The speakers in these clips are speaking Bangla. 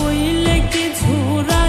কইলে কি রাইখো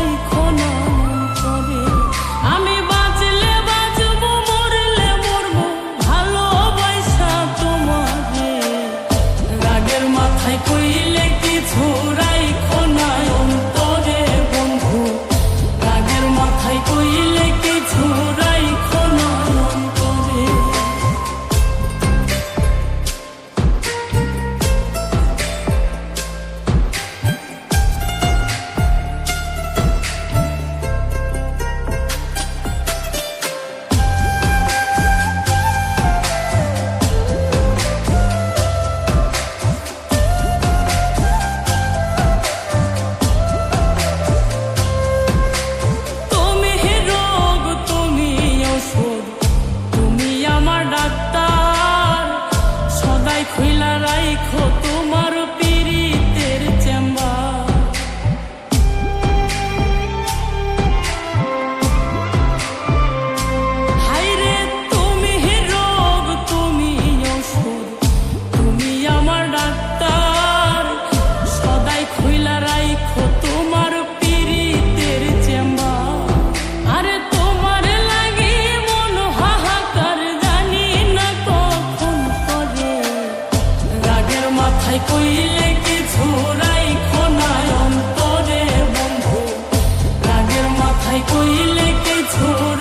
খুইলা রাইখো তোমার কিছু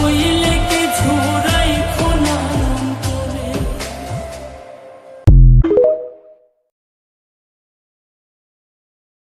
我一。